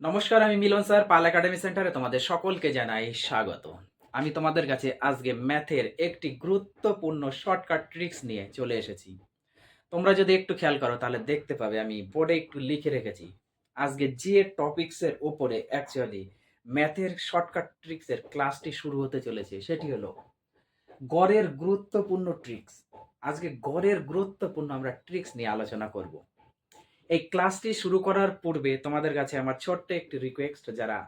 নমস্কার, আমি মিলন স্যার, পাল একাডেমি সেন্টারে তোমাদের সকলকে জানাই স্বাগত। আমি তোমাদের কাছে আজকে ম্যাথের একটি গুরুত্বপূর্ণ শর্টকাট ট্রিক্স নিয়ে চলে এসেছি। তোমরা যদি একটু খেয়াল করো, তাহলে দেখতে পাবে আমি বোর্ডে একটু লিখে রেখেছি। আজকে যে টপিক্সের ওপরে অ্যাকচুয়ালি ম্যাথের শর্টকাট ট্রিক্সের ক্লাসটি শুরু হতে চলেছে, সেটি হলো গড়ের গুরুত্বপূর্ণ ট্রিক্স। আজকে গড়ের গুরুত্বপূর্ণ আমরা ট্রিক্স নিয়ে আলোচনা করব। এই ক্লাসটি শুরু করার পূর্বে তোমাদের কাছে আমার ছোট্ট একটি রিকোয়েস্ট যারা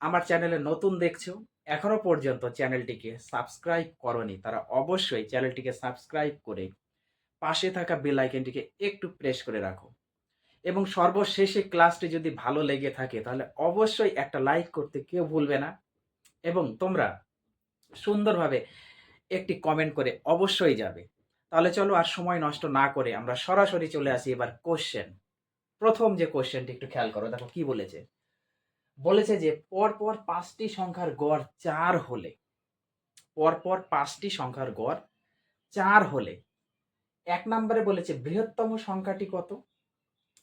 আমার চ্যানেলে নতুন দেখছ, এখনও পর্যন্ত চ্যানেলটিকে সাবস্ক্রাইব করনি, তারা অবশ্যই চ্যানেলটিকে সাবস্ক্রাইব করে পাশে থাকা বেল আইকনটিকে একটু প্রেস করে রাখো। এবং সর্বশেষে ক্লাসটি যদি ভালো লেগে থাকে, তাহলে অবশ্যই একটা লাইক করতে কেউ ভুলবে না। এবং তোমরা সুন্দরভাবে একটি কমেন্ট করে অবশ্যই যাবে। তাহলে চলো আর সময় নষ্ট না করে আমরা সরাসরি চলে আসি এবার কোশ্চেন প্রথম যে কোশ্চেনটি একটু খেয়াল করো, দেখো কি বলেছে? বলেছে যে পরপর পাঁচটি সংখ্যার গড় চার হলে, পরপর পাঁচটি সংখ্যার গড় চার হলে, এক নম্বরে বলেছে বৃহত্তম সংখ্যাটি কত?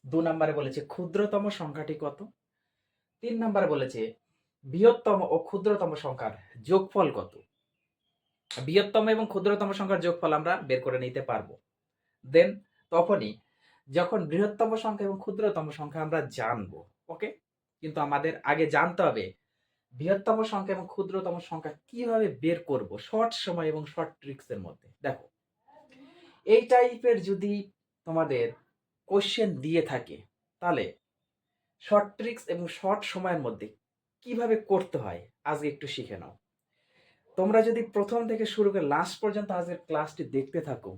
দু নম্বরে বলেছে ক্ষুদ্রতম সংখ্যাটি কত? তিন নম্বরে বলেছে বৃহত্তম ও ক্ষুদ্রতম সংখ্যার যোগফল কত? বৃহত্তম এবং ক্ষুদ্রতম সংখ্যার যোগফল আমরা বের করে নিতে পারব। দেন তখনই যখন বৃহত্তম সংখ্যা এবং ক্ষুদ্রতম সংখ্যা আমরা জানব ওকে কিন্তু আমাদের আগে জানতে হবে বৃহত্তম সংখ্যা এবং ক্ষুদ্রতম সংখ্যা কীভাবে বের করব শর্ট সময় এবং শর্ট ট্রিক্সের মধ্যে। দেখো, এই টাইপের যদি তোমাদের কোশ্চেন দিয়ে থাকে, তাহলে শর্ট ট্রিক্স এবং শর্ট সময়ের মধ্যে কীভাবে করতে হয়? আজকে একটু শিখে নাও। তোমরা যদি প্রথম থেকে শুরু করে লাস্ট পর্যন্ত আজকের ক্লাসটি দেখতে থাকো,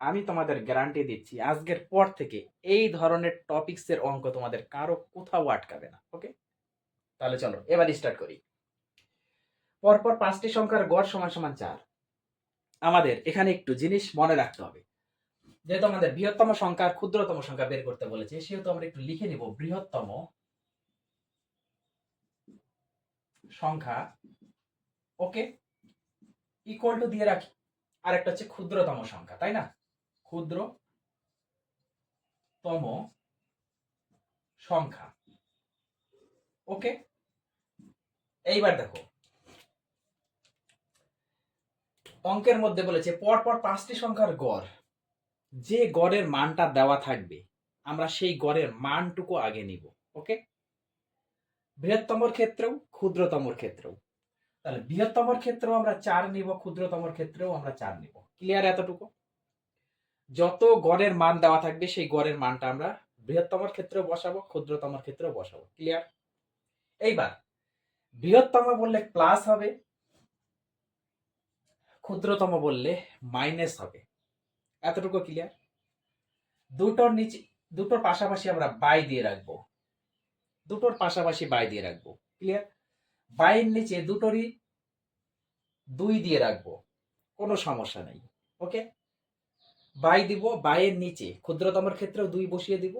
আমি তোমাদের গ্যারান্টি দিচ্ছি আজকের পর থেকে এই ধরনের টপিকসের অঙ্ক তোমাদের কারও কোথাও আটকাবে না ওকে তাহলে চলো, এবার স্টার্ট করি। পরপর পাঁচটি সংখ্যার গড় সমান সমান চার। আমাদের এখানে একটু জিনিস মনে রাখতে হবে। যেহেতু আমাদের বৃহত্তম সংখ্যা ক্ষুদ্রতম সংখ্যা বের করতে বলেছে, সেহেতু আমরা একটু লিখে নিব বৃহত্তম সংখ্যা ওকে ইকুয়াল টু দিয়ে রাখি। আর একটা হচ্ছে ক্ষুদ্রতম সংখ্যা, তাই না? ক্ষুদ্রতম সংখ্যা। ওকে এইবার দেখো। অঙ্কের মধ্যে বলেছে, পরপর পাঁচটি সংখ্যার গড়, যে গড়ের মানটা দেওয়া থাকবে, আমরা সেই গড়ের মানটুকু আগে নিব। ওকে বৃহত্তমর ক্ষেত্রেও ক্ষুদ্রতমর ক্ষেত্রেও। তাহলে বৃহত্তমর ক্ষেত্রেও আমরা চার নিব, ক্ষুদ্রতমর ক্ষেত্রেও আমরা চার নিব। ক্লিয়ার এতটুকু? যত গড়ের মান দেওয়া থাকবে, সেই গড়ের মানটা আমরা বৃহত্তমর ক্ষেত্রেও বসাবো, ক্ষুদ্রতমর ক্ষেত্রেও বসাবো। ক্লিয়ার এইবার, বৃহত্তম বললে প্লাস হবে, ক্ষুদ্রতম বললে মাইনাস হবে। এতটুকু ক্লিয়ার দুটোর নিচে, দুটোর পাশাপাশি আমরা বাই দিয়ে রাখব। দুটোর পাশাপাশি বাই দিয়ে রাখব। ক্লিয়ার বাইয়ের নিচে দুটোরই দুই দিয়ে রাখব। কোনো সমস্যা নেই। ওকে? বাই দিব বাইয়ের নিচে। ক্ষুদ্রতমর ক্ষেত্রেও দুই বসিয়ে দিব,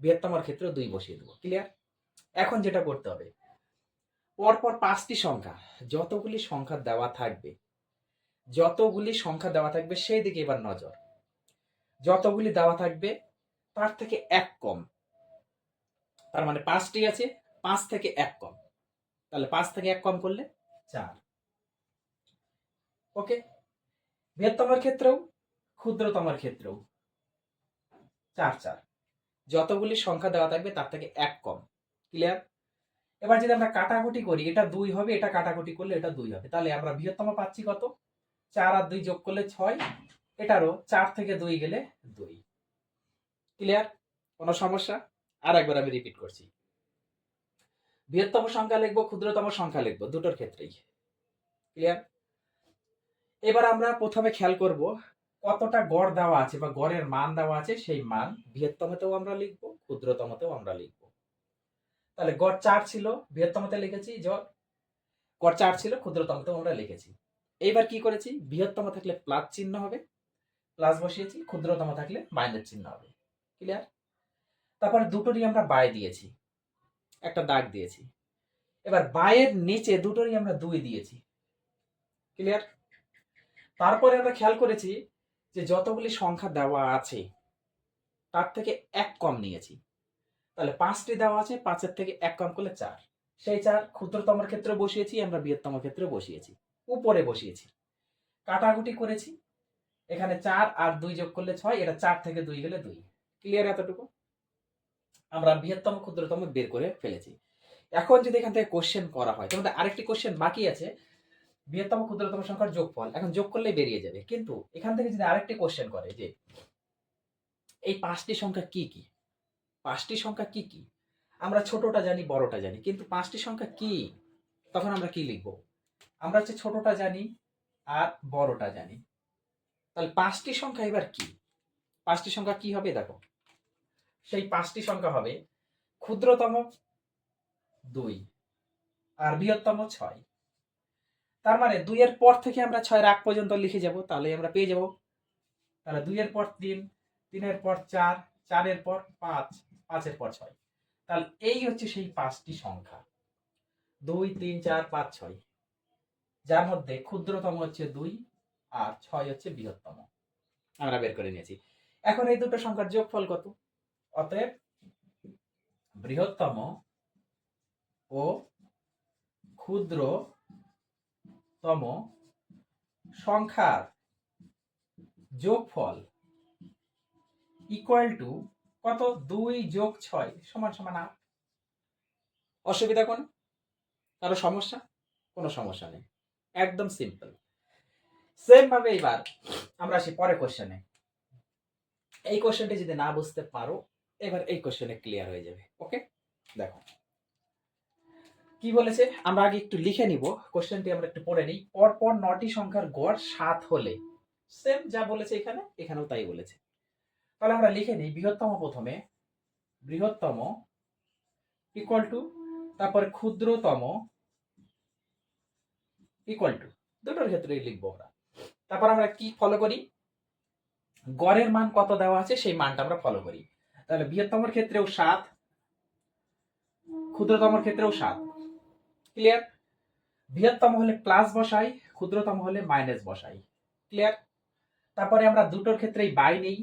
বৃহত্তমর ক্ষেত্রেও দুই বসিয়ে দিব। ক্লিয়ার এখন যেটা করতে হবে, পরপর পাঁচটি সংখ্যা, যতগুলি সংখ্যা দেওয়া থাকবে, যতগুলি সংখ্যা দেওয়া থাকবে সেই দিকে এবার নজর। যতগুলি দেওয়া থাকবে তার থেকে এক কম। তার মানে পাঁচটি আছে, পাঁচ থেকে এক কম। তাহলে পাঁচ থেকে এক কম করলে চার। ওকে বৃহত্তমের ক্ষেত্রেও, ক্ষুদ্রতমের ক্ষেত্রেও চার চার। যতগুলি সংখ্যা দেওয়া থাকবে, তার থেকে এক কম। ক্লিয়ার এবার যদি আমরা কাটাকুটি করি, এটা দুই হবে, এটা কাটাকুটি করলে এটা দুই হবে। তাহলে আমরা বৃহত্তম পাচ্ছি কত? চার আর দুই যোগ করলে ছয়, এটারও চার থেকে দুই গেলে দুই। ক্লিয়ার কোনো সমস্যা? আর একবার আমি রিপিট করছি। বৃহত্তম সংখ্যা লিখব, ক্ষুদ্রতম সংখ্যা লিখব, দুটোর ক্ষেত্রেই। ক্লিয়ার এবার আমরা প্রথমে খেয়াল করব কতটা গড় দেওয়া আছে বা গড়ের মান দেওয়া আছে, সেই মান বৃহত্তমতেও আমরা লিখব, ক্ষুদ্রতমতেও আমরা লিখব। তাহলে গড় চার ছিল, বৃহত্তমতে লিখেছি গড় চার ছিল, ক্ষুদ্রতমতেও আমরা লিখেছি। এইবার কি করেছি? বৃহত্তম থাকলে প্লাস চিহ্ন হবে প্লাস বসিয়েছি, ক্ষুদ্রতম থাকলে মাইনাস চিহ্ন হবে। ক্লিয়ার তারপরে দুটোরই আমরা বাই দিয়েছি। একটা দাগ দিয়েছি। এবার বায়ের নিচে দুটোরই আমরা দুই দিয়েছি। ক্লিয়ার তারপরে আমরা খেয়াল করেছি যে যতগুলি সংখ্যা দেওয়া আছে, তার থেকে এক কম নিয়েছি। তাহলে পাঁচটি দেওয়া আছে, পাঁচের থেকে এক কম করলে চার। সেই চার ক্ষুদ্রতম ক্ষেত্রে বসিয়েছি, আমরা বৃহত্তম ক্ষেত্রে বসিয়েছি। উপরে বসিয়েছি। কাটাকুটি করেছি। এখানে চার আর দুই যোগ করলে ছয়, এটা চার থেকে দুই গেলে দুই। ক্লিয়ার এতটুকু? আমরা বৃহত্তম, ক্ষুদ্রতম বের করে ফেলেছি। এখন যদি এখান থেকে কোশ্চেন করা হয় তোমাদের আরেকটি কোশ্চেন বাকি আছে। বৃহত্তম, ক্ষুদ্রতম সংখ্যার যোগফল, এখন যোগ করলেই বেরিয়ে যাবে। কিন্তু এখান থেকে যদি আরেকটি কোশ্চেন করে যে, এই পাঁচটি সংখ্যা কি কি? পাঁচটি সংখ্যা কি কি? আমরা ছোটটা জানি, বড়টা জানি, কিন্তু পাঁচটি সংখ্যা কি? তখন আমরা কি লিখব? আমরা হচ্ছে ছোটটা জানি আর বড়টা জানি। তাহলে পাঁচটি সংখ্যা এবার কি? পাঁচটি সংখ্যা কি হবে? দেখো। সেই পাঁচটি সংখ্যা হবে ক্ষুদ্রতম দুই, আর বৃহত্তম ছয়। তার মানে দুইয়ের পর থেকে আমরা ছয়ের আগ পর্যন্ত লিখে যাব তাহলে আমরা পেয়ে যাব। তাহলে দুইয়ের পর তিন, তিনের পর চার, চারের পর পাঁচ, পাঁচের পর ছয়। তাহলে এই হচ্ছে সেই পাঁচটি সংখ্যা। দুই, তিন, চার, পাঁচ, ছয়। যার মধ্যে ক্ষুদ্রতম হচ্ছে দুই, আর ছয় হচ্ছে বৃহত্তম। আমরা বের করে নিয়েছি। এখন এই দুটো সংখ্যার যোগফল কত? অতএব বৃহত্তম ও ক্ষুদ্রতম সংখ্যার যোগফল ইকুয়াল টু কত? দুই যোগ ছয় সমান সমান আট। অসুবিধা কোন? কারও সমস্যা? কোনো সমস্যা নেই। একদম সিম্পল সেম ভাবে এবার আমরা আসি পরে কোশ্চেনে এই কোশ্চেনটি যদি না বুঝতে পারো এবার এই কোশ্চেনে ক্লিয়ার হয়ে যাবে ওকে দেখো। কি বলেছে? আমরা আগে একটু লিখে নিব। কোশ্চেনটি আমরা একটু পড়ে নিই। পরপর নটি সংখ্যার গড় সাত হলে। সেম যা বলেছে এখানে, এখানেও তাই বলেছে। তাহলে আমরা লিখে নিই। বৃহত্তম প্রথমে, বৃহত্তম ইকুয়াল টু তারপরে ক্ষুদ্রতম ইকুয়াল টু দুটোর ক্ষেত্রে লিখব আমরা। তারপর আমরা কি ফলো করি? গড়ের মান কত দেওয়া আছে, সেই মানটা আমরা ফলো করি। তাহলে বৃহত্তমর ক্ষেত্রেও সাত, ক্ষুদ্রতমর ক্ষেত্রেও সাত। ক্লিয়ার বৃহত্তম হলে প্লাস বসাই, ক্ষুদ্রতম হলে মাইনাস বসাই। ক্লিয়ার তারপরে আমরা দুটোর ক্ষেত্রেই বাই নেই।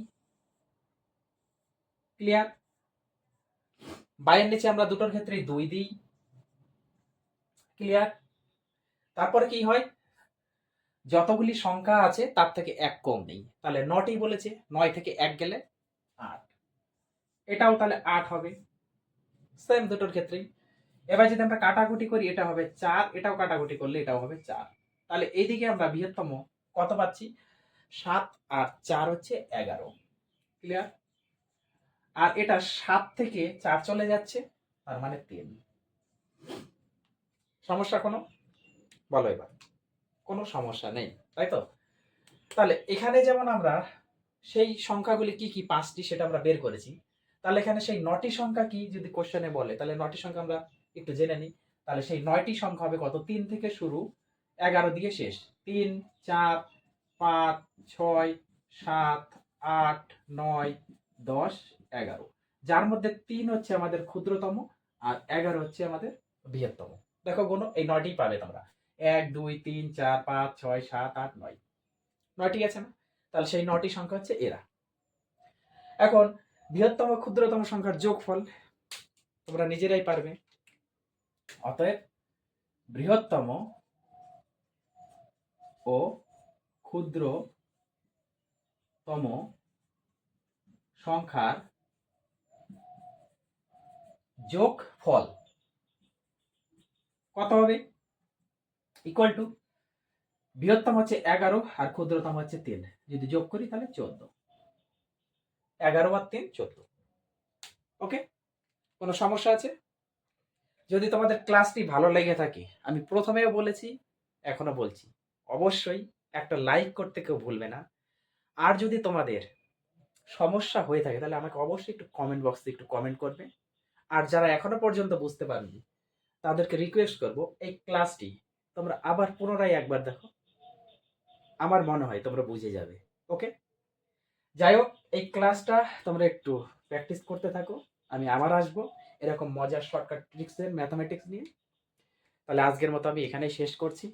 ক্লিয়ার বাইয়ের নিচে আমরা দুটোর ক্ষেত্রেই দুই দিই। ক্লিয়ার তারপরে কি হয়? যতগুলি সংখ্যা আছে, তার থেকে এক কম নেই। তাহলে নটি বলেছে, নয় থেকে এক গেলে আট। এটাও তাহলে আট হবে। সেম দুটোর ক্ষেত্রেই। এবার যদি আমরা কাটাকুটি করি এটা হবে চার। এটাও কাটাকুটি করলে এটাও হবে চার। তাহলে এইদিকে আমরা বৃহত্তম কত পাচ্ছি? সাত আর চার হচ্ছে এগারো। ক্লিয়ার আর এটা সাত থেকে চার চলে যাচ্ছে তার মানে তিন। সমস্যা কোনো? বলো এবার। কোনো সমস্যা নেই তাই তো? তাহলে এখানে যেমন আমরা সেই সংখ্যাগুলি কি কি পাঁচটি সেটা আমরা বের করেছি তাহলে এখানে সেই নটি সংখ্যা কি যদি কোশ্চেনে বলে? তাহলে নটি সংখ্যা আমরা একটু জেনে নিই। তাহলে সেই নয়টি সংখ্যা হবে কত? তিন থেকে শুরু, এগারো দিয়ে শেষ। তিন, চার, পাঁচ, ছয়, সাত, আট, নয়, দশ, এগারো। যার মধ্যে তিন হচ্ছে আমাদের ক্ষুদ্রতম আর এগারো হচ্ছে আমাদের বৃহত্তম। দেখো কোনো এই নয়টি পাবে তোমরা। এক, দুই, তিন, চার, পাঁচ, ছয়, সাত, আট, নয়। নয়টি আছে না? তাহলে সেই নটি সংখ্যা হচ্ছে এরা। এখন বৃহত্তম ক্ষুদ্রতম সংখ্যার যোগফল তোমরা নিজেরাই পারবে। অতএব বৃহত্তম ও ক্ষুদ্রতম সংখ্যার যোগফল কত হবে? ইকুয়াল টু বৃহত্তম হচ্ছে এগারো আর ক্ষুদ্রতম হচ্ছে তিন। যদি যোগ করি তাহলে চোদ্দ। এগারো আর তিন, চোদ্দ। ওকে কোনো সমস্যা আছে? যদি তোমাদের ক্লাসটি ভালো লেগে থাকে, আমি প্রথমেও বলেছি, এখনও বলছি, অবশ্যই একটা লাইক করতে কেউ ভুলবে না। আর যদি তোমাদের সমস্যা হয়ে থাকে, তাহলে আমাকে অবশ্যই একটু কমেন্ট বক্সে একটু কমেন্ট করবে। আর যারা এখনও পর্যন্ত বুঝতে পারেনি, তাদেরকে রিকোয়েস্ট করব, এই ক্লাসটি তোমরা আবার পুনরায় একবার দেখো। আমার মনে হয় তোমরা বুঝে যাবে। ওকে যাই হোক এই ক্লাসটা তোমরা একটু প্র্যাকটিস করতে থাকো। আমি আবার আসব এরকম মজার শর্টকাট ট্রিক্সের ম্যাথামেটিক্স নিয়ে। তাহলে আজকের মতো আমি এখানেই শেষ করছি।